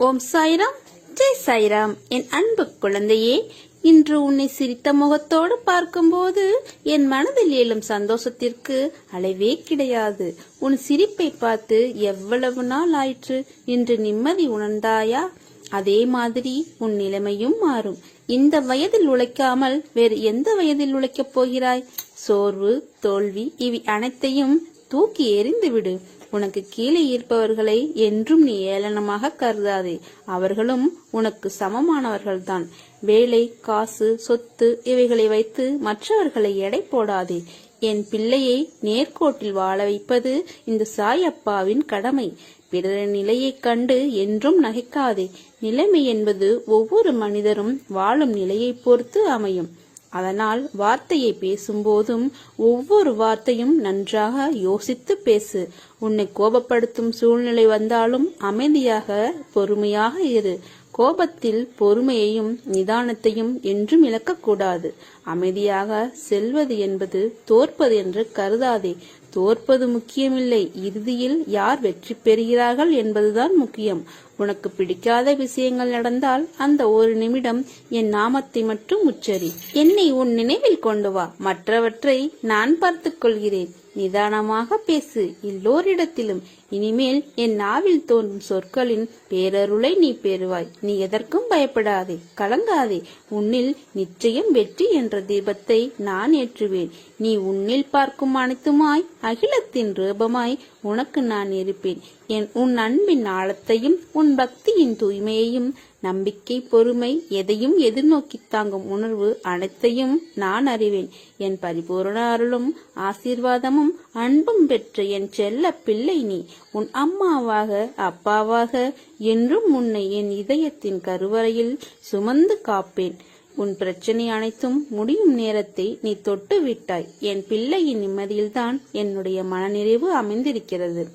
ஓம் சாய்ராம். ஜெய் சாய்ராம். என் அன்பு குழந்தையே இன்று உன்னை சிரித்த முகத்தோடு பார்க்கும்போது என் மனதில் எழும் சந்தோஷத்திற்கு அளவே கிடையாது. உன் சிரிப்பை பார்த்து எவ்வளவு நாள் ஆயிற்று இன்று நிம்மதி உணர்ந்தாயா? அதே மாதிரி உன் நிலைமையும் மாறும். இந்த வயதில் உழைக்காமல் வேறு எந்த வயதில் உழைக்கப் போகிறாய்? சோர்வு தோல்வி இவை அனைத்தையும் தூக்கி எறிந்துவிடு. உனக்கு கீழே இருப்பவர்களை என்றும் நீ ஏளனமாக கருதாதே. அவர்களும் உனக்கு சமமானவர்கள்தான். வேலை காசு சொத்து இவைகளை வைத்து மற்றவர்களை எடை போடாதே. என் பிள்ளையை நேர்கோட்டில் வாழ வைப்பது இந்த சாயப்பாவின் கடமை. பிறர் நிலையைக் கண்டு என்றும் நகைக்காதே. நிலைமை என்பது ஒவ்வொரு மனிதரும் வாழும் நிலையைப் பொறுத்து அமையும். அதனால் வார்த்தையை பேசும்போதும் ஒவ்வொரு வார்த்தையும் நன்றாக யோசித்து பேசு. உன்னை கோபப்படுத்தும் சூழ்நிலை வந்தாலும் அமைதியாக பொறுமையாக இரு. கோபத்தில் பொறுமையையும் நிதானத்தையும் என்றும் இழக்கக்கூடாது. அமைதியாக செல்வது என்பது தோற்பது என்று கருதாதே. தோற்பது முக்கியமில்லை. இறுதியில் யார் வெற்றி பெறுகிறார்கள் என்பதுதான் முக்கியம். உனக்கு பிடிக்காத விஷயங்கள் நடந்தால் அந்த ஒரு நிமிடம் என் நாமத்தை மட்டும் உச்சரி. என்னை உன் நினைவில் கொண்டு வா. மற்றவற்றை நான் பார்த்துக் கொள்கிறேன். நிதானமாக பேசு. எல்லோரிடத்திலும் இனிமேல் என் நாவில் தோன்றும் சொற்களின் பேரருளை நீ பெறுவாய். நீ எதற்கும் பயப்படாதே கலங்காதே. உன்னில் நிச்சயம் வெற்றி என்ற தீபத்தை நான் ஏற்றுவேன். நீ உன்னில் பார்க்கும் அனைத்துமாய் அகிலத்தின் ரூபமாய் உனக்கு நான் இருப்பேன். என் உன் அன்பின் ஆழத்தையும் உன் பக்தியின் தூய்மையையும் நம்பிக்கை பொறுமை எதையும் எதிர்நோக்கி தாங்கும் உணர்வு அனைத்தையும் நான் அறிவேன். என் பரிபூரண அருளும் ஆசீர்வாதமும் அன்பும் பெற்ற என் செல்ல பிள்ளை நீ. உன் அம்மாவாக அப்பாவாக என்றும் உன்னை என் இதயத்தின் கருவறையில் சுமந்து காப்பேன். உன் பிரச்சனை அனைத்தும் முடியும் நேரத்தை நீ தொட்டு விட்டாய். என் பிள்ளையின் நிம்மதியில்தான் என்னுடைய மனநிறைவு அமைந்திருக்கிறது.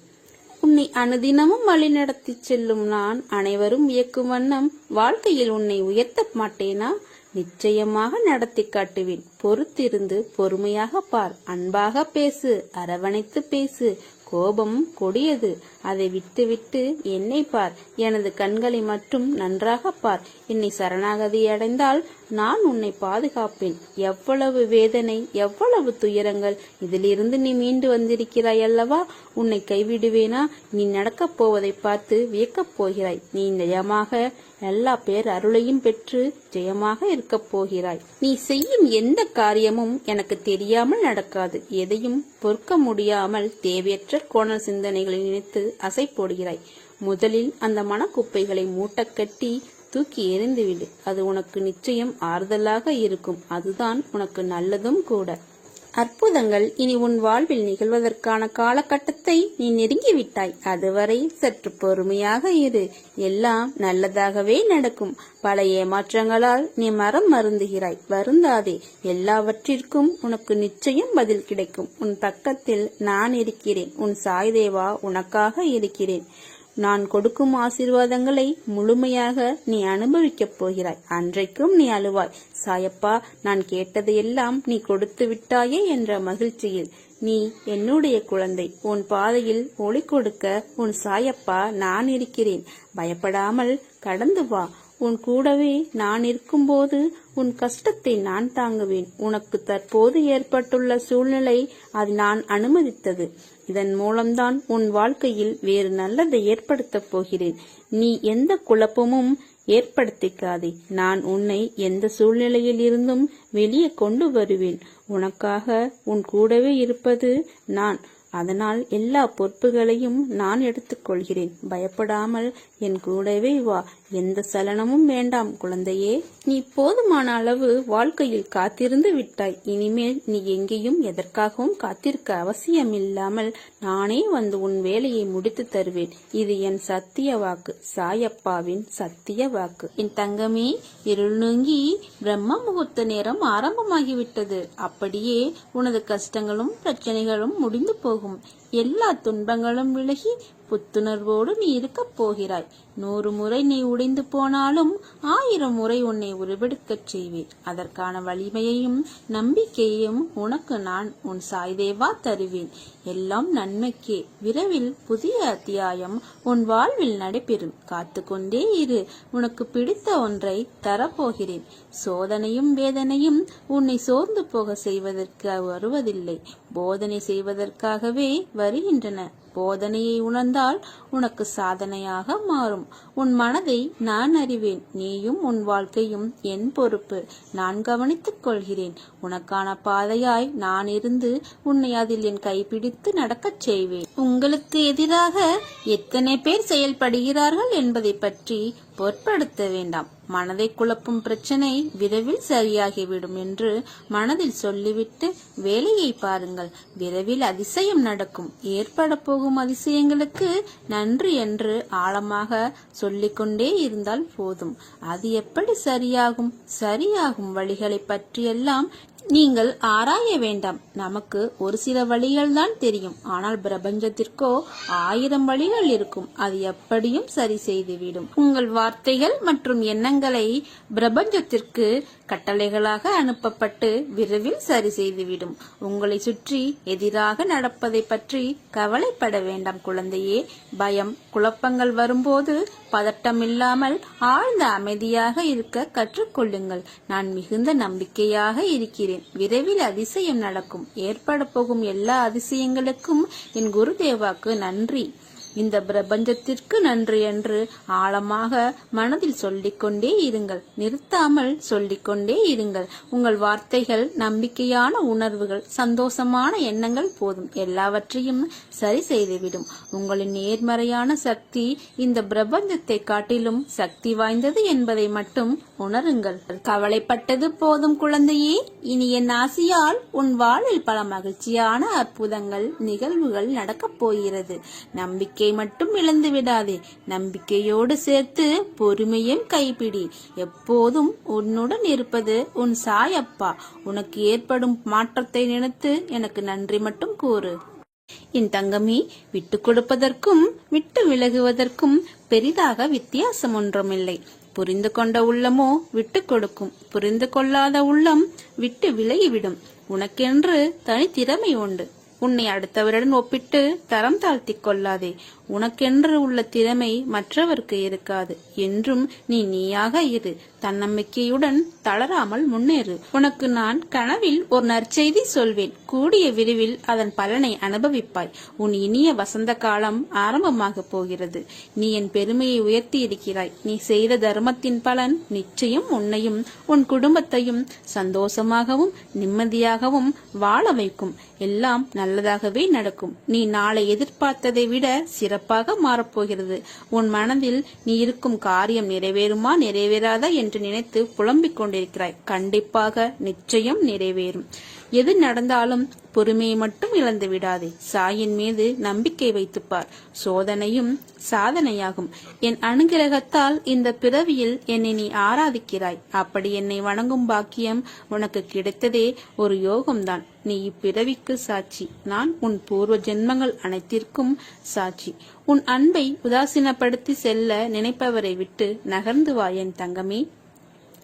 உன்னை அனுதினமும் வழிநடத்தி செல்லும் நான் அனைவரும் இயக்கும் வண்ணம் வாழ்க்கையில் உன்னை உயர்த்த மாட்டேனா? நிச்சயமாக நடத்தி காட்டுவேன். பொறுத்திருந்து பொறுமையாக பார். அன்பாக பேசு. அரவணைத்து பேசு. கோபம் கொடியது. அதை விட்டுவிட்டு என்னை பார். எனது கண்களை மட்டும் நன்றாக பார். என்னை சரணாகதி அடைந்தால் நான் உன்னை பாதுகாப்பேன். எவ்வளவு வேதனை எவ்வளவு துயரங்கள். இதிலிருந்து நீ மீண்டு வந்திருக்கிறாய் அல்லவா? உன்னை கைவிடுவேனா? நீ நடக்கப் போவதை பார்த்து வியக்கப் போகிறாய். நீ நிஜமாக எல்லா பேர் அருளையும் பெற்று ஜெயமாக இருக்கப் போகிறாய். நீ செய்யும் எந்த காரியமும் எனக்கு தெரியாமல் நடக்காது. எதையும் பொறுக்க முடியாமல் தேவையற்ற கோணல் சிந்தனைகளை நினைத்து அசை போடுகிறாய் முதலில் அந்த மனக்குப்பைகளை மூட்டக்கட்டி தூக்கி எறிந்துவிடு. அது உனக்கு நிச்சயம் ஆறுதலாக இருக்கும். அதுதான் உனக்கு நல்லதும் கூட. அற்புதங்கள் இனி உன் வாழ்வில் நிகழ்வதற்கான காலகட்டத்தை நீ நெருங்கிவிட்டாய். அதுவரை சற்று பொறுமையாக இரு. எல்லாம் நல்லதாகவே நடக்கும். பல ஏமாற்றங்களால் நீ மரம் மருந்துகிறாய். வருந்தாதே. எல்லாவற்றிற்கும் உனக்கு நிச்சயம் பதில் கிடைக்கும். உன் பக்கத்தில் நான் இருக்கிறேன். உன் சாய்தேவா உனக்காக இருக்கிறேன். நான் கொடுக்கும் ஆசீர்வாதங்களை முழுமையாக நீ அனுபவிக்கப் போகிறாய். அன்றைக்கும் நீ அழுவாய். சாயப்பா நான் கேட்டதையெல்லாம் நீ கொடுத்து விட்டாயே என்ற மகிழ்ச்சியில். நீ என்னுடைய குழந்தை. உன் பாதையில் ஒளி கொடுக்க உன் சாயப்பா நான் இருக்கிறேன். பயப்படாமல் கடந்து வா. உன் கூடவே நான் இருக்கும்போது உன் கஷ்டத்தை நான் தாங்குவேன். உனக்கு தற்போது ஏற்பட்டுள்ள சூழ்நிலை அது நான் அனுமதித்தது. இதன் மூலம்தான் உன் வாழ்க்கையில் வேறு நல்லதை ஏற்படுத்தப் போகிறேன். நீ எந்த குழப்பமும் ஏற்படுத்திக்காதே. நான் உன்னை எந்த சூழ்நிலையில் இருந்தும் வெளியே கொண்டு வருவேன். உனக்காக உன் கூடவே இருப்பது நான். அதனால் எல்லா பொறுப்புகளையும் நான் எடுத்துக்கொள்கிறேன். பயப்படாமல் என் கூடவே வா. எந்த சலனமும் வேண்டாம் குழந்தையே. நீ போதுமான அளவு வாழ்க்கையில் காத்திருந்து விட்டாய். இனிமேல் நீ எங்கேயும் எதற்காகவும் காத்திருக்க அவசியமில்லாமல் நானே வந்து உன் வேலையை முடித்து தருவேன். இது என் சத்திய வாக்கு. சாயப்பாவின் சத்திய வாக்கு. என் தங்கமே இருள் நுங்கி பிரம்ம முகூர்த்த நேரம் ஆரம்பமாகிவிட்டது. அப்படியே உனது கஷ்டங்களும் பிரச்சனைகளும் முடிந்து போகும். எல்லா துன்பங்களும் விலகி புத்துணர்வோடு நீ இருக்கப் போகிறாய். நூறு முறை நீ உடைந்து போனாலும் ஆயிரம் முறை உன்னை உருவெடுக்கச் செய்வேன். அதற்கான வலிமையையும் நம்பிக்கையையும் உனக்கு நான் உன் சாய்தேவா தருவேன். எல்லாம் நன்மைக்கே. விரைவில் புதிய அத்தியாயம் உன் வாழ்வில் நடைபெறும். காத்து கொண்டே இரு. உனக்கு பிடித்த ஒன்றை தரப்போகிறேன். சோதனையும் வேதனையும் உன்னை சோர்ந்து போக செய்வதற்கு வருவதில்லை. போதனை செய்வதற்காகவே வருகின்றன. போதனையை உணர்ந்தால் உனக்கு சாதனையாக மாறும். உன் மனதை நான் அறிவேன். நீயும் உன் வாழ்க்கையும் என் பொறுப்பு. நான் கவனித்துக் கொள்கிறேன். உனக்கான பாதையாய் நான் இருந்து உன்னை அதில் என் கைப்பிடித்து நடக்கச் செய்வேன். உங்களுக்கு எதிராக எத்தனை பேர் செயல்படுகிறார்கள் என்பதை பற்றி பொருட்படுத்த வேண்டாம். மனதை குழப்பும் பிரச்சனை விரைவில் சரியாகிவிடும் என்று மனதில் சொல்லிவிட்டு வேலையை பாருங்கள். விரைவில் அதிசயம் நடக்கும். ஏற்பட போகும் அதிசயங்களுக்கு நன்றி என்று ஆழமாக சொல்லிக்கொண்டே இருந்தால் போதும். அது எப்படி சரியாகும்? சரியாகும் வழிகளை பற்றியெல்லாம் நீங்கள் ஆராய வேண்டாம். நமக்கு ஒரு சில வழிகள் தான் தெரியும். ஆனால் பிரபஞ்சத்திற்கோ ஆயிரம் வழிகள் இருக்கும். அது எப்படியும் சரி செய்துவிடும். உங்கள் வார்த்தைகள் மற்றும் எண்ணங்களை பிரபஞ்சத்திற்கு கட்டளைகளாக அனுப்பப்பட்டு விரைவில் சரி செய்துவிடும். உங்களை சுற்றி எதிராக நடப்பதை பற்றி கவலைப்பட வேண்டாம் குழந்தையே. பயம் குழப்பங்கள் வரும்போது பதட்டமில்லாமல் ஆழ்ந்த அமைதியாக இருக்க கற்றுக்கொள்ளுங்கள். நான் மிகுந்த நம்பிக்கையாக இருக்கிறேன். விரைவில் அதிசயம் நடக்கும். ஏற்பட போகும் எல்லா அதிசயங்களுக்கும் என் குருதேவாக்கு நன்றி. இந்த பிரபஞ்சத்திற்கு நன்றி என்று ஆழமாக மனதில் சொல்லிக்கொண்டே இருங்கள். நிறுத்தாமல் சொல்லிக்கொண்டே இருங்கள். உங்கள் வார்த்தைகள் நம்பிக்கையான உணர்வுகள் சந்தோஷமான எண்ணங்கள் போதும். எல்லாவற்றையும் சரி செய்துவிடும். உங்களின் நேர்மறையான சக்தி இந்த பிரபஞ்சத்தை காட்டிலும் சக்தி வாய்ந்தது என்பதை மட்டும் உணருங்கள். கவலைப்பட்டது போதும் குழந்தையே. இனி என் ஆசியால் உன் வாழில் பல மகிழ்ச்சியான அற்புதங்கள் நிகழ்வுகள் நடக்கப் போகிறது. நம்பிக்கை மட்டும் இழந்து விடாதே. நம்பிக்கையோடு சேர்த்து பொறுமையும் கைப்பிடி. எப்போதும் உன்னுடன் இருப்பது உன் சாயப்பா. உனக்கு ஏற்படும் மாற்றத்தை நினைத்து எனக்கு நன்றி மட்டும் கூறு. என் தங்கமி விட்டு கொடுப்பதற்கும் விட்டு விலகுவதற்கும் பெரிதாக வித்தியாசம் ஒன்றுமில்லை. புரிந்து கொண்ட உள்ளமோ விட்டு கொடுக்கும். புரிந்து கொள்ளாத உள்ளம் விட்டு விலகிவிடும். உனக்கென்று தனித்திறமை உண்டு. உன்னை அடுத்தவருடன் ஒப்பிட்டு தரம் தாழ்த்திக் கொள்ளாதே. உனக்கென்று உள்ள திறமை மற்றவர்க்கு இருக்காது. என்றும் நீ நீயாக இரு. தன்னம்பிக்கையுடன் தளராமல் முன்னேறு. உனக்கு நான் கனவில் ஒரு நற்செய்தி சொல்வேன். கூடிய விரிவில் அதன் பலனை அனுபவிப்பாய். உன் இனிய வசந்த காலம் ஆரம்பமாக போகிறது. நீ என் பெருமையை உயர்த்தி இருக்கிறாய். நீ செய்த தர்மத்தின் பலன் நிச்சயம் உன்னையும் உன் குடும்பத்தையும் சந்தோஷமாகவும் நிம்மதியாகவும் வாழ வைக்கும். எல்லாம் நல்லதாகவே நடக்கும். நீ நாளை எதிர்பார்த்ததை விட சிற சிறப்பாக மாறப்போகிறது. உன் மனதில் நீ இருக்கும் காரியம் நிறைவேறுமா? நிறைவேறாதா? என்று நினைத்து புலம்பிக் கொண்டிருக்கிறாய். கண்டிப்பாக நிச்சயம் நிறைவேறும். எது நடந்தாலும் பொறுமையை மட்டும் இழந்து விடாதே. சாயின் மீது நம்பிக்கை வைத்துப்பார். சோதனையும் சாதனையாகும். என் அனுகிரகத்தால் இந்த பிறவியில் என்னை நீ ஆராதிக்கிறாய். அப்படி என்னை வணங்கும் பாக்கியம் உனக்கு கிடைத்ததே ஒரு யோகம்தான். நீ இப்பிறவிக்கு சாட்சி. நான் உன் பூர்வ ஜென்மங்கள் அனைத்திற்கும் சாட்சி. உன் அன்பை உதாசீனப்படுத்தி செல்ல நினைப்பவரை விட்டு நகர்ந்து வா என் தங்கமே.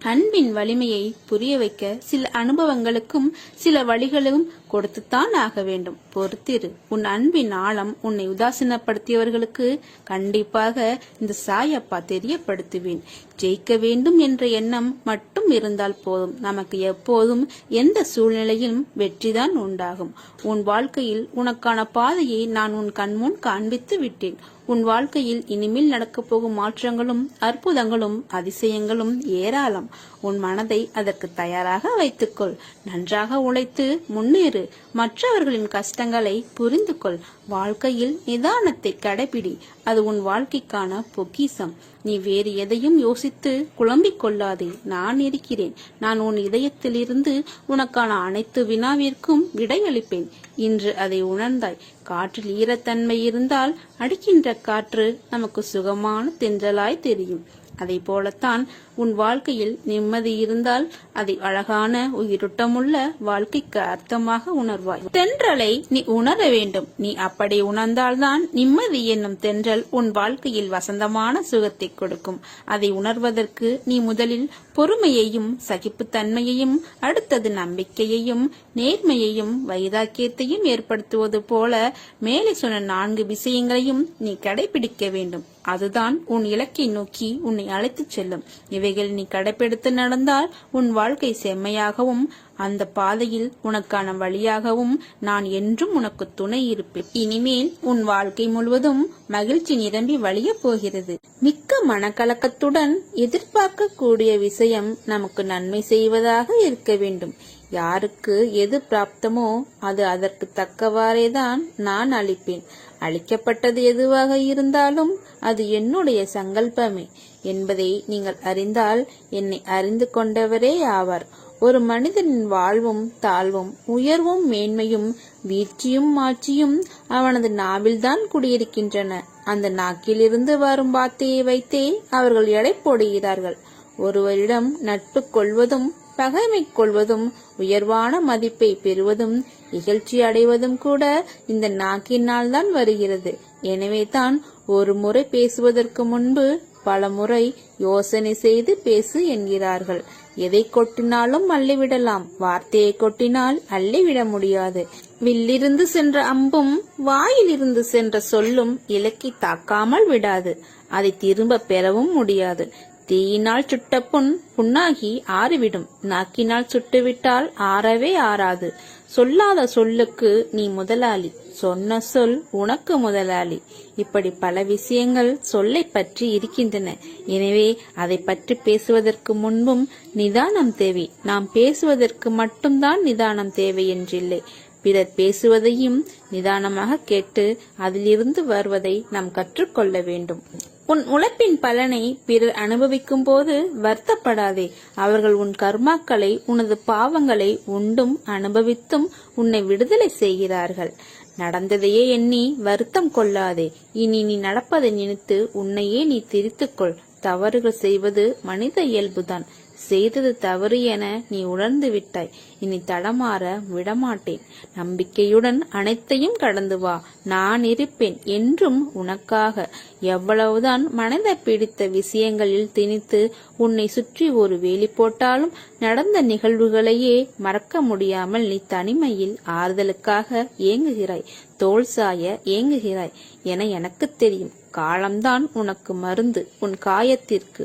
அன்பின் வலிமையை புரிய வைக்க சில அனுபவங்களுக்கும் சில வழிகளும் கொடுத்துத்தான் ஆக வேண்டும். பொறுத்திரு உன் அன்பின் ஆழம் உன்னை உதாசீனப்படுத்தியவர்களுக்கு கண்டிப்பாக இந்த சாயப்பா தெரியப்படுத்துவேன். ஜெயிக்க வேண்டும் என்ற எண்ணம் மட்டும் இருந்தால் போதும். நமக்கு எப்போதும் எந்த சூழ்நிலையிலும் வெற்றிதான் உண்டாகும். உன் வாழ்க்கையில் உனக்கான பாதையை நான் உன் கண்முன் காண்பித்து விட்டேன். உன் வாழ்க்கையில் இனிமேல் நடக்கப் போகும் மாற்றங்களும் அற்புதங்களும் அதிசயங்களும் ஏராளம். உன் மனதை அதற்கு தயாராக வைத்துக்கொள். நன்றாக உழைத்து முன்னேறு. மற்றவர்களின் கஷ்டங்களை புரிந்து கொள். வாழ்க்கையில் நிதானத்தை கடைபிடி. அது உன் வாழ்க்கைக்கான பொக்கிசம். நீ வேறு எதையும் யோசித்து குழம்பிக் கொள்ளாதே. நான் இருக்கிறேன். நான் உன் இதயத்திலிருந்து உனக்கான அனைத்து வினாவிற்கும் விடையளிப்பேன். இன்று அதை உணர்ந்தாய். காற்றில் ஈரத்தன்மை இருந்தால் அடிக்கின்ற காற்று நமக்கு சுகமான தென்றலாய் தெரியும். அதை போலத்தான் உன் வாழ்க்கையில் நிம்மதி இருந்தால் அதை அழகான உயிரோட்டமுள்ள வாழ்க்கைக்கு அர்த்தமாக உணர்வாய். தென்றலை நீ உணர வேண்டும். நீ அப்படி உணர்ந்தால்தான் நிம்மதி என்னும் தென்றல் உன் வாழ்க்கையில் வசந்தமான சுகத்தை கொடுக்கும். அதை உணர்வதற்கு நீ முதலில் பொறுமையையும் சகிப்புத்தன்மையையும் அடுத்தது நம்பிக்கையையும் நேர்மையையும் வைராக்கியத்தையும் ஏற்படுத்துவது போல மேலே சொன்ன நான்கு விஷயங்களையும் நீ கடைபிடிக்க வேண்டும். அதுதான் உன் இலக்கை நோக்கி உன்னை அழைத்துச் செல்லும். இவைகள் நீ கடைபிடித்து நடந்தால் உன் வாழ்க்கை செம்மையாகவும் அந்த பாதையில் உனக்கான வழியாகவும் நான் என்றும் உனக்கு துணை இருப்பேன். இனிமேல் உன் வாழ்க்கை முழுவதும் மகிழ்ச்சி நிரம்பி வழிய போகிறது. மிக்க மனக்கலக்கத்துடன் எதிர்பார்க்கக்கூடிய விஷயம் நமக்கு நன்மை செய்வதாக இருக்க வேண்டும். யாருக்கு எது பிராப்தமோ அது அதற்கு தக்கவாறேதான் நான் அளிப்பேன். அளிக்கப்பட்டது எதுவாக இருந்தாலும் அது என்னுடைய சங்கல்பமே. என்பதை நீங்கள் அறிந்தால் என்னை அறிந்து கொண்டவரே ஆவார். ஒரு மனிதனின் வாழ்வும் தாழ்வும் உயர்வும் மேன்மையும் வீழ்ச்சியும் மாட்சியும் அவனது நாவில்தான் குடியிருக்கின்றன. அந்த நாக்கிலிருந்து வரும் வார்த்தையை வைத்தே அவர்கள் எடை போடுகிறார்கள். ஒருவரிடம் நட்பு கொள்வதும் பகைமை கொள்வதும் உயர்வான மதிப்பை பெறுவதும் இகழ்ச்சி அடைவதும் கூட இந்த நாக்கினால் தான் வருகிறது. எனவே தான் ஒரு முறை பேசுவதற்கு முன்பு பலமுறை யோசனை செய்து பேசு என்கிறார்கள். எதை கொட்டினாலும் அள்ளிவிடலாம். வார்த்தையை கொட்டினால் அள்ளிவிட முடியாது. வில்லிருந்து சென்ற அம்பும் வாயிலிருந்து சென்ற சொல்லும் இலக்கி தாக்காமல் விடாது. அதை திரும்ப பெறவும் முடியாது. தீயினால் சுட்ட புண் புண்ணாகி ஆறிவிடும். நாக்கினால் சுட்டுவிட்டால் ஆறவே ஆறாது. சொல்லாத சொல்லுக்கு நீ முதலாளி. சொன்ன சொல் உனக்கு முதலாளி. இப்படி பல விஷயங்கள் சொல்லை பற்றி இருக்கின்றன. எனவே அதை பற்றி பேசுவதற்கு முன்பும் நிதானம் தேவை. நாம் பேசுவதற்கு மட்டும்தான் நிதானம் தேவை என்றில்லை. பிறர் பேசுவதையும் நிதானமாக கேட்டு அதிலிருந்து வருவதை நாம் கற்றுக்கொள்ள வேண்டும். உன் உழைப்பின் பலனை பிறர் அனுபவிக்கும் போது வருத்தப்படாதே. அவர்கள் உன் கர்மாக்களை உனது பாவங்களை உண்டும் அனுபவித்தும் உன்னை விடுதலை செய்கிறார்கள். நடந்ததையே எண்ணி வருத்தம் கொள்ளாதே. இனி நீ நடப்பதை நினைத்து உன்னையே நீ திரித்துக்கொள். தவறுகள் செய்வது மனித இயல்புதான். செய்தது தவறு என நீ உணர்ந்து விட்டாய். இனி தடமாற விடமாட்டேன். நம்பிக்கையுடன் அனைத்தையும் கடந்து வா. நான் இருப்பேன் என்றும் உனக்காக. எவ்வளவுதான் மனதை பிடித்த விஷயங்களில் திணித்து உன்னை சுற்றி ஒரு வேலி போட்டாலும் நடந்த நிகழ்வுகளையே மறக்க முடியாமல் நீ தனிமையில் ஆறுதலுக்காக ஏங்குகிறாய். தோல் சாய ஏங்குகிறாய் என எனக்கு தெரியும். காலம்தான் உனக்கு மருந்து. உன் காயத்திற்கு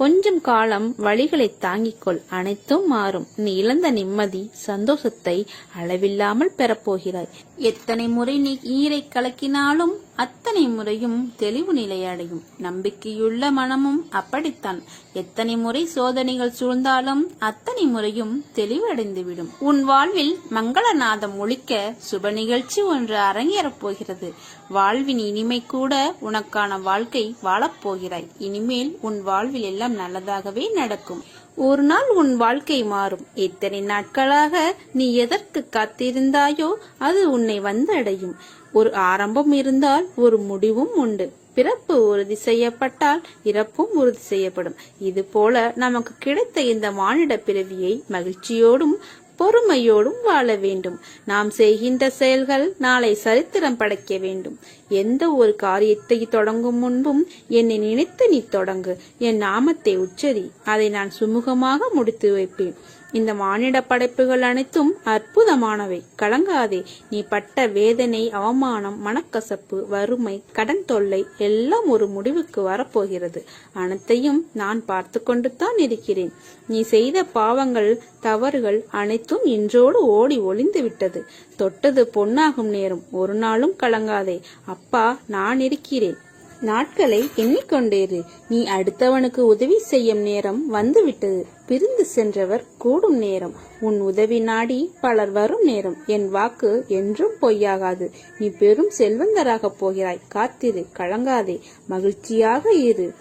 கொஞ்சம் காலம் வழிகளை தாங்கிக் கொள் அனைத்தும் மாறும். நீ இழந்த நிம்மதி சந்தோஷத்தை அளவில்லாமல் பெறப்போகிறாய். எத்தனை முறை நீ ஈரை கலக்கினாலும் அத்தனை முறையும் தெளிவு நிலையடையும். நம்பிக்கையுள்ள மனமும் அப்படித்தான். எத்தனை முறை சோதனைகள் சூழ்ந்தாலும் அத்தனை முறையும் தெளிவடைந்துவிடும். உன் வாழ்வில் மங்களநாதம் ஒழிக்க சுப நிகழ்ச்சி ஒன்று அரங்கேறப் போகிறது. வாழ்வின் இனிமை கூட உனக்கான வாழ்க்கை வாழப்போகிறாய் இனிமேல் உன் வாழ்வில் எல்லாம் நல்லதாகவே நடக்கும். ஒரு நாள் உன் வாழ்க்கை மாறும். இத்தனை நாட்களாக நீ எதற்கு காத்திருந்தாயோ அது உன்னை வந்தடையும். ஒரு ஆரம்பம் இருந்தால் ஒரு முடிவும் உண்டு. பிறப்பு உறுதி செய்யப்பட்டால் இறப்பும் உறுதி செய்யப்படும். இது போல நமக்கு கிடைத்த இந்த மானிட பிறவியை மகிழ்ச்சியோடும் பொறுமையோடும் வாழ வேண்டும். நாம் செய்கின்ற செயல்கள் நாளை சரித்திரம் படைக்க வேண்டும். எந்த ஒரு காரியத்தை தொடங்கும் முன்பும் என்னை நினைத்து நீ தொடங்கு. என் நாமத்தை உச்சரி. அதை நான் சுமூகமாக முடித்து வைப்பேன். இந்த மானிட படைப்புகள் அனைத்தும் அற்புதமானவை. கலங்காதே நீ பட்ட வேதனை அவமானம் மனக்கசப்பு வறுமை கடன் தொல்லை எல்லாம் ஒரு முடிவுக்கு வரப்போகிறது. அனைத்தையும் நான் பார்த்து கொண்டு தான் இருக்கிறேன். நீ செய்த பாவங்கள் தவறுகள் அனைத்தும் இன்றோடு ஓடி ஒளிந்து விட்டது. தொட்டது பொன்னாகும் நேரம் ஒரு நாளும் கலங்காதே. அப்பா நான் இருக்கிறேன். நாட்களை எண்ணிக்கொண்டேரு நீ அடுத்தவனுக்கு உதவி செய்யும் நேரம் வந்துவிட்டது. பிரிந்து சென்றவர் கூடும் நேரம். உன் உதவி நாடி பலர் வரும் நேரம். என் வாக்கு என்றும் பொய்யாகாது. நீ பெரும் செல்வந்தராகப் போகிறாய். காத்திரு கலங்காதே. மகிழ்ச்சியாக இரு.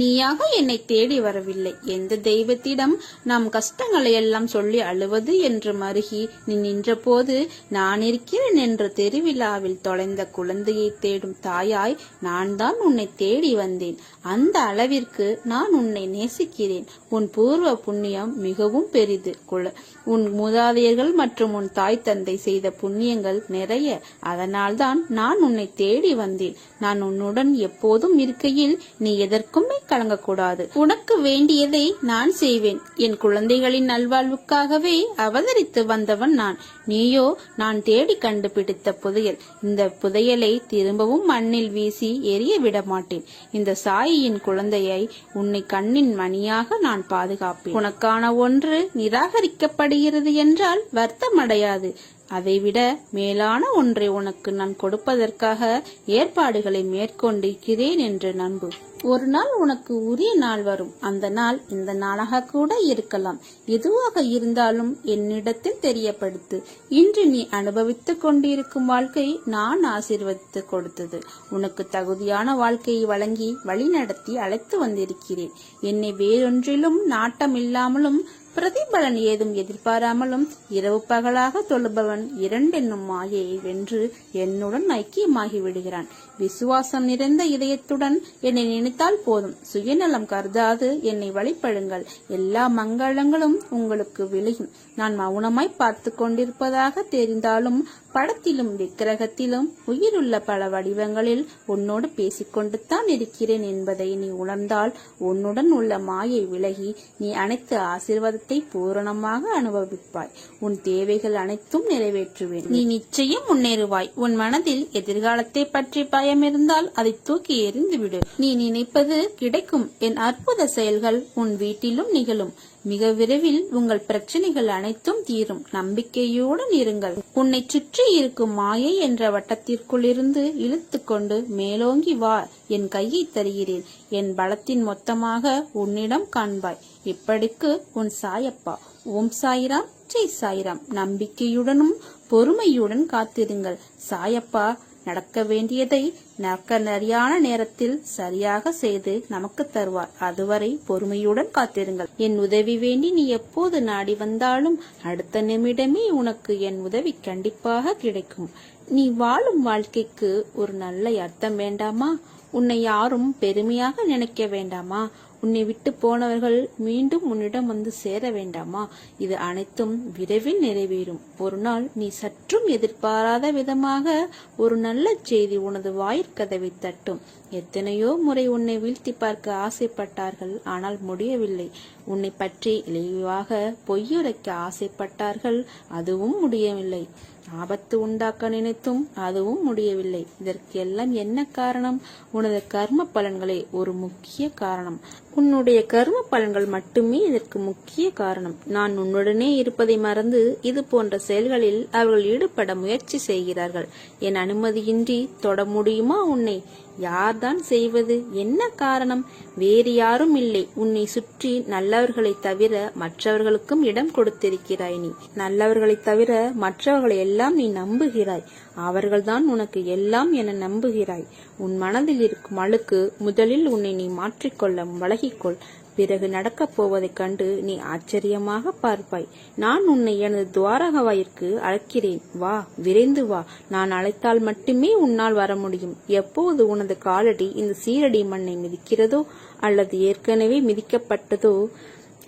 நீயாக என்னை தேடி வரவில்லை. எந்த தெய்வத்திடம் நாம் கஷ்டங்களை எல்லாம் சொல்லி அழுவது என்று மருகி நீ நின்றபோது நான் இருக்கிறேன் என்ற தெருவிழாவில் தொலைந்த குழந்தையை தேடும் தாயாய் நான் தான் உன்னை தேடி வந்தேன். அந்த அளவிற்கு நான் உன்னை நேசிக்கிறேன். உன் பூர்வ புண்ணியம் மிகவும் பெரிது. குல உன் மூதாதையர்கள் மற்றும் உன் தாய் தந்தை செய்த புண்ணியங்கள் நிறைய. அதனால்தான் நான் உன்னை தேடி வந்தேன். நான் உன்னுடன் எப்போதும் இருக்கையில் நீ எதற்குமே கலங்கக்கூடாது. உனக்கு வேண்டியதை நான் செய்வேன். என் குழந்தைகளின் நல்வாழ்வுக்காகவே அவதரித்து வந்தவன் நான். நீயோ நான் தேடி கண்டுபிடித்த புதையல். இந்த புதையலை திரும்பவும் மண்ணில் வீசி எரிய விட மாட்டேன் இந்த சாயியின் குழந்தையை உன்னை கண்ணின் மணியாக நான் பாதுகாப்பேன். உனக்கான ஒன்று நிராகரிக்கப்படுகிறது என்றால் வருத்தமடையாது. அதைவிட மேலான ஒன்றை உனக்கு நான் கொடுப்பதற்காக ஏற்பாடுகளை மேற்கொண்டிருக்கிறேன் என்று நம்பு. ஒரு நாள் உனக்கு உரிய நாள் வரும். அந்த நாள் இந்த நாளாக கூட இருக்கலாம். எதுவாக இருந்தாலும் என்னிடத்தில் தெரியப்படுத்து. இன்று நீ அனுபவித்துக் கொண்டிருக்கும் வாழ்க்கை நான் ஆசீர்வதித்து கொடுத்தது. உனக்கு தகுதியான வாழ்க்கையை வழங்கி வழிநடத்தி அழைத்து வந்திருக்கிறேன். என்னை வேறொன்றிலும் நாட்டம் இல்லாமலும் பிரதிபலன் ஏதும் எதிர்பாராமலும் இரவு பகலாக தொழுபவன் இரண்டென்னும் மாயையை வென்று என்னுடன் ஐக்கியமாகி விடுகிறான். விசுவாசம் நிறைந்த இதயத்துடன் என்னை நினைத்தால் போதும். சுயநலம் கருதாது. என்னை வழிபடுங்கள். எல்லா மங்களங்களும் உங்களுக்கு விளையும். நான் மௌனமாய் பார்த்து கொண்டிருப்பதாக தெரிந்தாலும் படத்திலும் விக்கிரகத்திலும் உயிருள்ள பல வடிவங்களில் உன்னோடு பேசிக்கொண்டு தான் இருக்கிறேன் என்பதை நீ உணர்ந்தால் உன்னுடன் உள்ள மாயை விலகி நீ அனைத்து ஆசீர்வாதத்தை பூரணமாக அனுபவிப்பாய். உன் தேவைகள் அனைத்தும் நிறைவேற்றுவேன். நீ நிச்சயம் முன்னேறுவாய். உன் மனதில் எதிர்காலத்தை பற்றி பயம் இருந்தால் அதை தூக்கி எறிந்துவிடு. நீ நினைப்பது கிடைக்கும். என் அற்புத செயல்கள் உன் வீட்டிலும் நிகழும். மிக விரைவில் உங்கள் பிரச்சனைகள் அனைத்தும் தீரும். நம்பிக்கையுடன் இருங்கள். உன்னை சுற்றி இருக்கும் மாயை என்ற வட்டத்திற்குள் இருந்து இழுத்து கொண்டு மேலோங்கி வா. என் கையை தருகிறேன். என் பலத்தின் மொத்தமாக உன்னிடம் காண்பாய். இப்படிக்கு உன் சாயப்பா. ஓம் சாய்ராம். ஜெய் சாய்ராம். நம்பிக்கையுடனும் பொறுமையுடன் காத்திருங்கள். சாயப்பா நடக்க வேண்டியதை நடக்க சரியான நேரத்தில் சரியாக செய்து நமக்கு தருவார். அதுவரை பொறுமையுடன் காத்திருங்கள். என் உதவி வேண்டி நீ எப்போது நாடி வந்தாலும் அடுத்த நிமிடமே உனக்கு என் உதவி கண்டிப்பாக கிடைக்கும். நீ வாழும் வாழ்க்கைக்கு ஒரு நல்ல அர்த்தம் வேண்டாமா? உன்னை யாரும் பெருமையாக நினைக்க வேண்டாமா? உன்னை விட்டு போனவர்கள் மீண்டும் உன்னிடம் வந்து சேர வேண்டாமா? இது அனைத்தும் விரைவில் நிறைவேறும். ஒரு நாள் நீ சற்றும் எதிர்பாராத விதமாக ஒரு நல்ல செய்தி உனது வாயிற்கதவை தட்டும். எத்தனையோ முறை உன்னை வீழ்த்தி பார்க்க ஆசைப்பட்டார்கள் ஆனால் முடியவில்லை. உன்னை பற்றி இழிவாக பொய்யுரைக்க ஆசைப்பட்டார்கள் அதுவும் முடியவில்லை. ஆபத்து உண்டாக்க நினைத்தும் அதுவும் முடியவில்லை. இதற்கெல்லாம் என்ன காரணம்? உனது கர்ம பலன்களே ஒரு முக்கிய காரணம். உன்னுடைய கர்ம பலன்கள் மட்டுமே இதற்கு முக்கிய காரணம். நான் உன்னுடனே இருப்பதை மறந்து இது போன்ற செயல்களில் அவர்கள் ஈடுபட முயற்சி செய்கிறார்கள். என் அனுமதியின்றி தொட முடியுமா உன்னை? யார்தான் செய்வது? என்ன காரணம்? வேறு யாரும் இல்லை. உன்னை சுற்றி நல்லவர்களை தவிர மற்றவர்களுக்கும் இடம் கொடுத்திருக்கிறாய் நீ. நல்லவர்களை தவிர மற்றவர்களை எல்லாம் நீ நம்புகிறாய். அவர்கள்தான் உனக்கு எல்லாம் என நம்புகிறாய். உன் மனதில் இருக்கும் அழுக்கு முதலில் உன்னை நீ மாற்றிக்கொள்ள வழகிக்கொள் பிறகு நடக்கப் போவதைக் கண்டு நீ ஆச்சரியமாக பார்ப்பாய். நான் உன்னை எனது துவாரக வாயிற்கு அழைக்கிறேன். வா விரைந்து வா. நான் அழைத்தால் மட்டுமே உன்னால் வர முடியும். எப்போது உனது காலடி இந்த சீரடி மண்ணை மிதிக்கிறதோ அல்லது ஏற்கனவே மிதிக்கப்பட்டதோ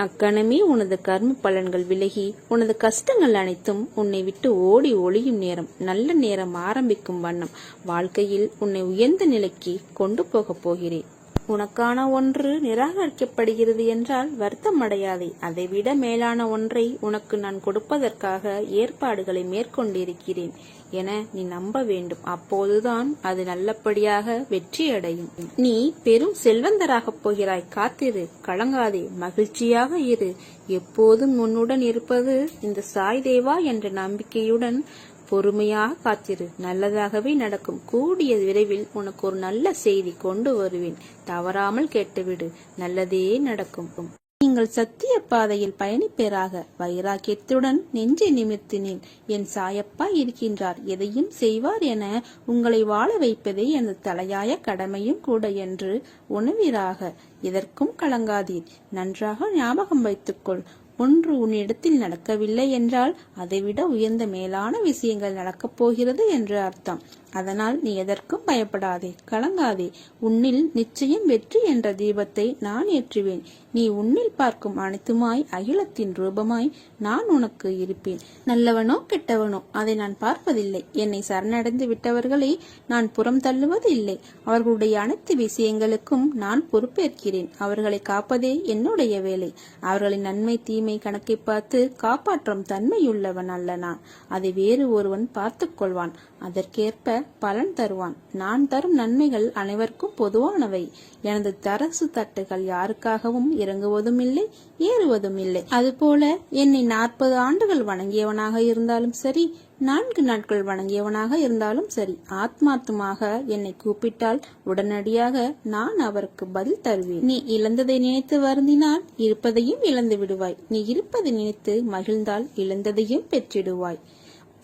அக்கணமே உனது கர்ம பலன்கள் விலகி உனது கஷ்டங்கள் அனைத்தும் உன்னை விட்டு ஓடி ஒளியும் நேரம் நல்ல நேரம் ஆரம்பிக்கும் வண்ணம் வாழ்க்கையில் உன்னை உயர்ந்த நிலைக்கு கொண்டு போகப் போகிறேன். உனக்கான ஒன்று நிராகரிக்கப்படுகிறது என்றால் வருத்தம் அடையாதே. அதைவிட மேலான ஒன்றை உனக்கு நான் கொடுப்பதற்காக ஏற்பாடுகளை மேற்கொண்டிருக்கிறேன். என நீ நம்ப வேண்டும். அப்போதுதான் அது நல்லபடியாக வெற்றியடையும். நீ பெரும் செல்வந்தராகப் போகிறாய். காத்திரு. கலங்காதே. மகிழ்ச்சியாக இரு. எப்போதும் உன்னுடன் இருப்பது இந்த சாய் தேவா என்ற நம்பிக்கையுடன் பொறுமையாக காத்திரு. நல்லதாகவே நடக்கும். கூடிய விரைவில் உனக்கு ஒரு நல்ல செய்தி கொண்டு வருவேன். தவறாமல் கேட்டுவிடு. நல்லதே நடக்கும். நீங்கள் சத்திய பாதையில் பயணிப்பேராக. வைராக்கியத்துடன் நெஞ்சை நிமித்தினேன் என் சாயப்பா இருக்கின்றார். எதையும் செய்வார் என உங்களை வாழ வைப்பதே எனது தலையாய கடமையும் கூட என்று உணவீராக. எதற்கும் கலங்காதீர். நன்றாக ஞாபகம் வைத்துக்கொள். ஒன்று உன்னிடத்தில் நடக்கவில்லை என்றால் அதைவிட உயர்ந்த மேலான விஷயங்கள் நடக்கப் போகிறது என்று அர்த்தம். அதனால் நீ எதற்கும் பயப்படாதே. கலங்காதே. உன்னில் நிச்சயம் வெற்றி என்ற தீபத்தை நான் ஏற்றுவேன். நீ உன்னில் பார்க்கும் அனைத்துமாய் அகிலத்தின் ரூபமாய் நான் உனக்கு இருப்பேன். நல்லவனோ கெட்டவனோ அதை நான் பார்ப்பதில்லை. என்னை சரணடைந்து விட்டவர்களை நான் புறம் தள்ளுவது இல்லை அவர்களுடைய அனைத்து விஷயங்களுக்கும் நான் பொறுப்பேற்கிறேன். அவர்களை காப்பதே என்னுடைய வேலை. அவர்களின் நன்மை தீமை கணக்கை பார்த்து காப்பாற்றும் தன்மையுள்ளவன் அல்ல நான். அதை வேறு ஒருவன் பார்த்துக் கொள்வான். அதற்கேற்ப பலன் தருவான். நான் தரும் நன்மைகள் அனைவருக்கும் பொதுவானவை. எனது தரசு தட்டுகள் யாருக்காகவும் இறங்குவதும் இல்லை ஏறுவதும் இல்லை அதுபோல என்னை நாற்பது ஆண்டுகள் வணங்கியவனாக இருந்தாலும் சரி நான்கு நாட்கள் வணங்கியவனாக இருந்தாலும் சரி ஆத்மார்த்தமாக என்னை கூப்பிட்டால் உடனடியாக நான் அவருக்கு பதில் தருவேன். நீ இழந்ததை நினைத்து வருந்தினால் இருப்பதையும் இழந்து விடுவாய். நீ இருப்பதை நினைத்து மகிழ்ந்தால் இழந்ததையும் பெற்றிடுவாய்.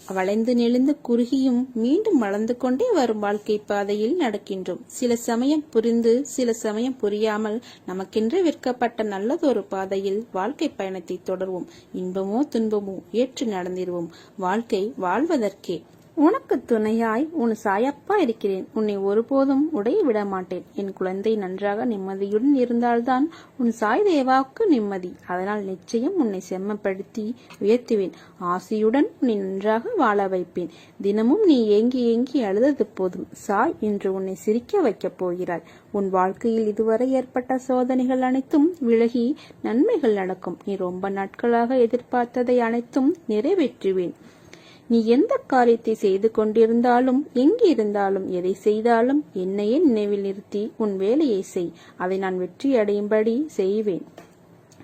வளைந்து நெளிந்து குறுகியும் மீண்டும் வளர்ந்து கொண்டே வரும் வாழ்க்கை பாதையில் நடக்கின்றோம். சில சமயம் புரிந்து சில சமயம் புரியாமல் நமக்கென்று விற்கப்பட்ட நல்லதொரு பாதையில் வாழ்க்கை பயணத்தை தொடர்வோம். இன்பமோ துன்பமோ ஏற்று நடந்திருவோம் வாழ்க்கை வாழ்வதற்கே. உனக்கு துணையாய் உன் சாயப்பா இருக்கிறேன். உன்னை ஒருபோதும் உடைய விட மாட்டேன். என் குழந்தை நன்றாக நிம்மதியுடன் இருந்தால்தான் உன் சாய் தேவாவுக்கு நிம்மதி. அதனால் நிச்சயம் உன்னை செம்மப்படுத்தி உயர்த்துவேன். ஆசையுடன் உன்னை நன்றாக வாழ வைப்பேன். தினமும் நீ ஏங்கி ஏங்கி அழுதது போதும். சாய் இன்று உன்னை சிரிக்க வைக்கப் போகிறாய் உன் வாழ்க்கையில் இதுவரை ஏற்பட்ட சோதனைகள் அனைத்தும் விலகி நன்மைகள் நடக்கும். நீ ரொம்ப நாட்களாக எதிர்பார்த்ததை அனைத்தும் நிறைவேற்றுவேன். நீ எந்த காரியத்தை செய்து கொண்டிருந்தாலும் எங்கிருந்தாலும் எதை செய்தாலும் என்னையே நினைவில் நிறுத்தி உன் வேலையை செய். அதை நான் வெற்றி அடையும்படி செய்வேன்.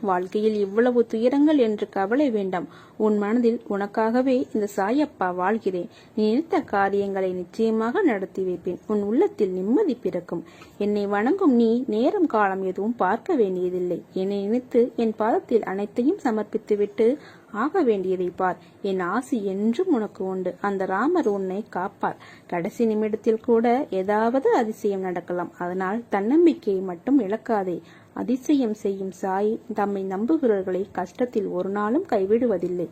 வாழ்க்கையில் இவ்வளவு துயரங்கள் என்று கவலை வேண்டாம். உன் மனதில் உனக்காகவே இந்த சாயப்பா வாழ்கிறேன். நீ நினைத்த காரியங்களை நிச்சயமாக நடத்தி வைப்பேன். உன் உள்ளத்தில் நிம்மதி பிறக்கும். என்னை வணங்கும் நீ நேரம் காலம் எதுவும் பார்க்க வேண்டியதில்லை. என்னை நினைத்து என் பாதத்தில் அனைத்தையும் சமர்ப்பித்துவிட்டு ஆக வேண்டியதை பார். என் ஆசி என்றும் உனக்கு உண்டு. அந்த ராமர் உன்னை காப்பார். கடைசி நிமிடத்தில் கூட ஏதாவது அதிசயம் நடக்கலாம். அதனால் தன்னம்பிக்கையை மட்டும் இழக்காதே. அதிசயம் செய்யும் சாய் தம்மை நம்புகிறவர்களை கஷ்டத்தில் ஒரு நாளும் கைவிடுவதில்லை.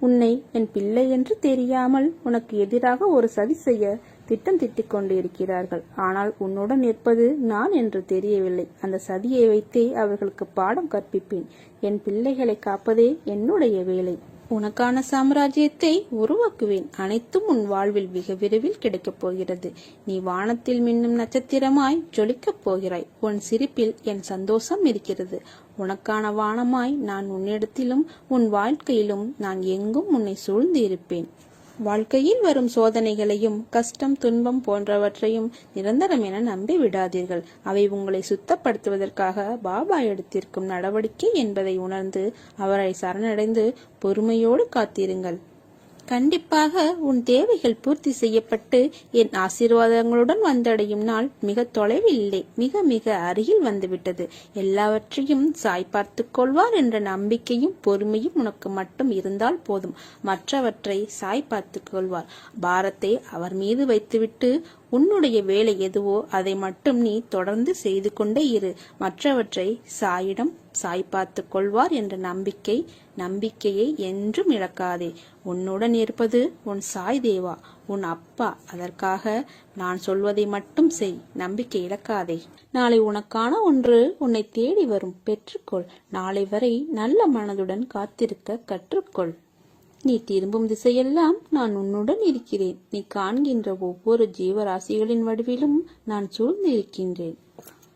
உன்னை என் பிள்ளை என்று தெரியாமல் உனக்கு எதிராக ஒரு சதி செய்ய திட்டம் திட்டிக் கொண்டு இருக்கிறார்கள் ஆனால் உன்னுடன் இருப்பது நான் என்று தெரியவில்லை. அந்த சதியை வைத்தே அவர்களுக்கு பாடம் கற்பிப்பேன். என் பிள்ளைகளை காப்பதே என்னுடைய வேலை. உனக்கான சாம்ராஜ்யத்தை உருவாக்குவேன். அனைத்தும் உன் வாழ்வில் மிக விரைவில் கிடைக்கப் போகிறது. நீ வானத்தில் மின்னும் நட்சத்திரமாய் ஜொலிக்கப் போகிறாய். உன் சிரிப்பில் என் சந்தோஷம் இருக்கிறது. உனக்கான வானமாய் நான் உன்னிடத்திலும் உன் வாழ்க்கையிலும் நான் எங்கும் உன்னை சூழ்ந்து இருப்பேன் வாழ்க்கையில் வரும் சோதனைகளையும் கஷ்டம் துன்பம் போன்றவற்றையும் நிரந்தரம் என நம்பி விடாதீர்கள் அவை உங்களை சுத்தப்படுத்துவதற்காக பாபா எடுத்திருக்கும் நடவடிக்கை என்பதை உணர்ந்து அவரை சரணடைந்து பொறுமையோடு காத்திருங்கள். கண்டிப்பாக உன் தேவைகள் பூர்த்தி செய்யப்பட்டு என் ஆசீர்வாதங்களுடன் வந்தடையும் நாள் மிக தொலைவில் இல்லை மிக மிக அருகில் வந்துவிட்டது. எல்லாவற்றையும் சாய் பார்த்துக் கொள்வார் என்ற நம்பிக்கையும் பொறுமையும் உனக்கு மட்டும் இருந்தால் போதும். மற்றவற்றை சாய் பார்த்துக் கொள்வார். பாரத்தை அவர் மீது வைத்துவிட்டு உன்னுடைய வேலை எதுவோ அதை மட்டும் நீ தொடர்ந்து செய்து கொண்டே இரு. மற்றவற்றை சாயிடம் சாய் பார்த்து கொள்வார் என்ற நம்பிக்கை நம்பிக்கையை என்றும் இழக்காதே. உன்னுடன் இருப்பது உன் சாய் தேவா உன் அப்பா. அதற்காக நான் சொல்வதை மட்டும் செய். நம்பிக்கை இழக்காதே. நாளை உனக்கான ஒன்று உன்னை தேடி வரும். பெற்றுக்கொள். நாளை வரை நல்ல மனதுடன் காத்திருக்க கற்றுக்கொள். நீ திரும்பும் திசையெல்லாம் நான் உன்னுடன் இருக்கிறேன். நீ காண்கின்ற ஒவ்வொரு ஜீவராசிகளின் வடிவிலும் நான் சூழ்ந்து இருக்கின்றேன்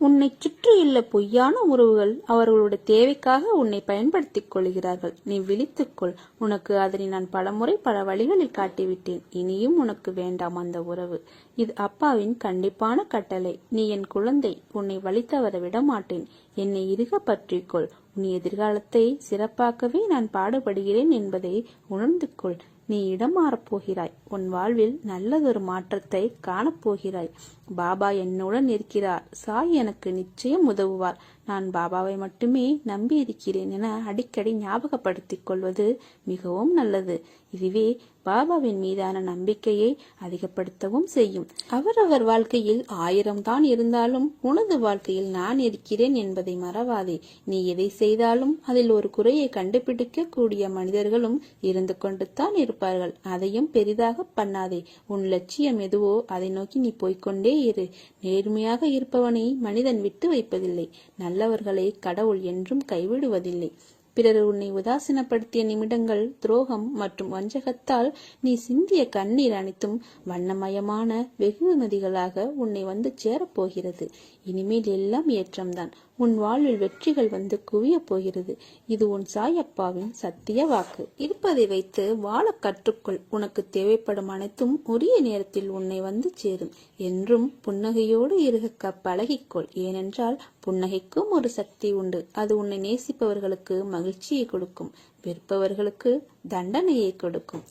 உன்னை சுற்றியுள்ள பொய்யான உறவுகள் அவர்களுடைய தேவைக்காக உன்னை பயன்படுத்திக் கொள்கிறார்கள். நீ விழித்துக்கொள் உனக்கு அதனை நான் பலமுறை பல வழிகளில் காட்டிவிட்டேன். இனியும் உனக்கு வேண்டாம் அந்த உறவு. இது அப்பாவின் கண்டிப்பான கட்டளை. நீ என் குழந்தை. உன்னை வழித்தவர விட மாட்டேன் என்னை இருக பற்றிக்கொள். உன் எதிர்காலத்தை சிறப்பாக்கவே நான் பாடுபடுகிறேன் என்பதை உணர்ந்து கொள் நீ இடம் மாறப்போகிறாய் உன் வாழ்வில் நல்லதொரு மாற்றத்தை காணப்போகிறாய் பாபா என்னுடன் இருக்கிறார். சாய் எனக்கு நிச்சயம் உதவுவார். நான் பாபாவை மட்டுமே நம்பி இருக்கிறேன் என அடிக்கடி ஞாபகப்படுத்திக் கொள்வது மிகவும் நல்லது. இதுவே பாபாவின் மீதான நம்பிக்கையை அதிகப்படுத்தவும் செய்யும். அவரவர் வாழ்க்கையில் ஆயிரம் தான் இருந்தாலும் உனது வாழ்க்கையில் நான் இருக்கிறேன் என்பதை மறவாதே. நீ எதை செய்தாலும் அதில் ஒரு குறையை கண்டுபிடிக்க கூடிய மனிதர்களும் இருந்து கொண்டு தான் இருப்பார்கள். அதையும் பெரிதாக பண்ணாதே. உன் லட்சியம் எதுவோ அதை நோக்கி நீ போய்க்கொண்டே இரு. நேர்மையாக இருப்பவனை மனிதன் விட்டு வைப்பதில்லை. நல்லவர்களை கடவுள் என்றும் கைவிடுவதில்லை. பிறர் உன்னை உதாசீனப்படுத்திய நிமிடங்கள் துரோகம் மற்றும் வஞ்சகத்தால் நீ சிந்திய கண்ணீர் அனைத்தும் வண்ணமயமான வெகுமதிகளாக உன்னை வந்து சேரப்போகிறது. இனிமேல் எல்லாம் ஏற்றம்தான். உன் வாழ்வில் வெற்றிகள் வந்து குவியப் போகிறது. இது உன் சாயப்பாவின் சத்திய வாக்கு. இருப்பதை வைத்து வாழ கற்றுக்கொள். உனக்கு தேவைப்படும் அனைத்தும் உரிய நேரத்தில் உன்னை வந்து சேரும். என்றும் புன்னகையோடு இருக்க பழகிக்கொள். ஏனென்றால் புன்னகைக்கும் ஒரு சக்தி உண்டு. அது உன்னை நேசிப்பவர்களுக்கு மகிழ்ச்சியை கொடுக்கும். வெறுப்பவர்களுக்கு தண்டனையை கொடுக்கும்.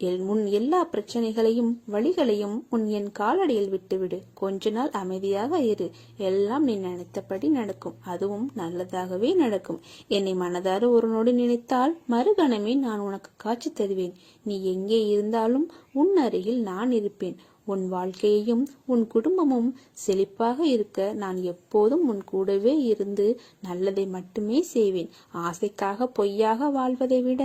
உன் எல்லா பிரச்சனைகளையும் வழிகளையும் உன் என் காலடியில் விட்டுவிடு. கொஞ்ச நாள் அமைதியாக இரு. எல்லாம் நீ நினைத்தபடி நடக்கும். அதுவும் நல்லதாகவே நடக்கும். என்னை மனதார ஒரு நொடி நினைத்தால் மறுகணமே நான் உனக்கு காட்சி தருவேன். நீ எங்கே இருந்தாலும் உன் அருகில் நான் இருப்பேன். உன் வாழ்க்கையையும் உன் குடும்பமும் செழிப்பாக இருக்க நான் எப்போதும் உன் கூடவே இருந்து நல்லதை மட்டுமே செய்வேன். ஆசைக்காக பொய்யாக வாழ்வதை விட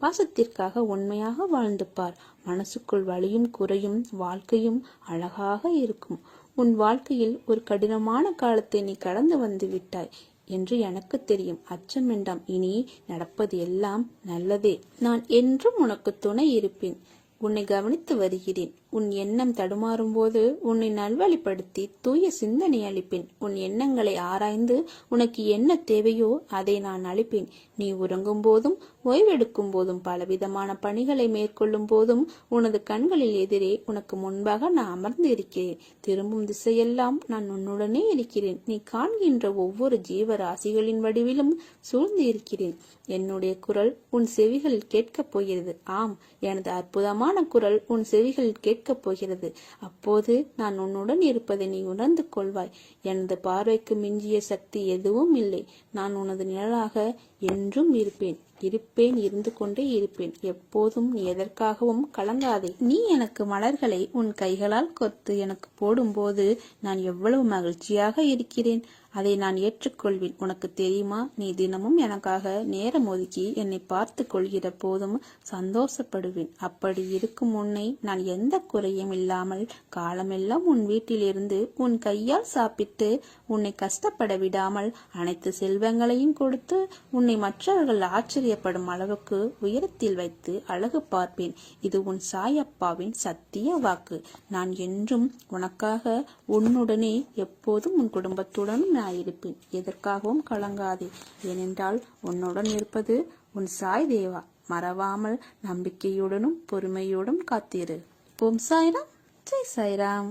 பாசத்திற்காக உண்மையாக வாழ்ந்து பார். மனசுக்குள் வழியும் குறையும் வாழ்க்கையும் அழகாக இருக்கும். உன் வாழ்க்கையில் ஒரு கடினமான காலத்தை நீ கடந்து வந்து விட்டாய் என்று எனக்கு தெரியும். அச்சம் வேண்டாம். இனி நடப்பது எல்லாம் நல்லதே. நான் என்றும் உனக்கு துணை இருப்பேன். உன்னை கவனித்து வருகிறேன். உன் எண்ணம் தடுமாறும்போது உன்னை நல்வழிப்படுத்தி தூய சிந்தனை அளிப்பேன். உன் எண்ணங்களை ஆராய்ந்து உனக்கு என்ன தேவையோ அதை நான் அளிப்பேன். நீ உறங்கும் போதும் ஓய்வெடுக்கும் போதும் பலவிதமான பணிகளை மேற்கொள்ளும் போதும் உனது கண்களில் எதிரே உனக்கு முன்பாக நான் அமர்ந்து இருக்கிறேன். திரும்பும் திசையெல்லாம் நான் உன்னுடனே இருக்கிறேன். நீ காண்கின்ற ஒவ்வொரு ஜீவராசிகளின் வடிவிலும் சூழ்ந்து இருக்கிறேன். என்னுடைய குரல் உன் செவிகளில் கேட்கப் போகிறது. ஆம் எனது அற்புதமான குரல் உன் செவிகளில் கேட்கப் போகிறது. அப்போது நான் உன்னுடன் இருப்பதை நீ உணர்ந்து கொள்வாய். எனது பார்வைக்கு மிஞ்சிய சக்தி எதுவும் இல்லை. நான் உனது நிழலாக என்றும் இருப்பேன். இருப்பேன் இருந்து கொண்டே இருப்பேன். எப்போதும் நீ எதற்காகவும் கலங்காதே. நீ எனக்கு மலர்களை உன் கைகளால் கொத்து எனக்கு போடும்போது நான் எவ்வளவு மகிழ்ச்சியாக இருக்கிறேன். அதை நான் ஏற்றுக்கொள்வேன். உனக்கு தெரியுமா? நீ தினமும் எனக்காக நேரம் ஒதுக்கி என்னை பார்த்து கொள்கிற போதும் சந்தோஷப்படுவேன். அப்படி இருக்கும் உன்னை நான் எந்த குறையும் இல்லாமல் காலமெல்லாம் உன் வீட்டிலிருந்து உன் கையால் சாப்பிட்டு உன்னை கஷ்டப்பட விடாமல் அனைத்து செல்வங்களையும் கொடுத்து உன்னை மற்றவர்கள் ஆச்சரிய ஆச்சரியப்படும் அளவுக்கு உயரத்தில் வைத்து அழகு பார்ப்பேன். இது உன் சாயப்பாவின் சத்திய வாக்கு. நான் என்றும் உனக்காக உன்னுடனே எப்போதும் உன் குடும்பத்துடனும் நான் இருப்பேன். எதற்காகவும் கலங்காதே. ஏனென்றால் உன்னுடன் இருப்பது உன் சாய் தேவா. மறவாமல் நம்பிக்கையுடனும் பொறுமையோடும் காத்திரு. ஓம் சாய்ராம். ஜெய் சாய்ராம்.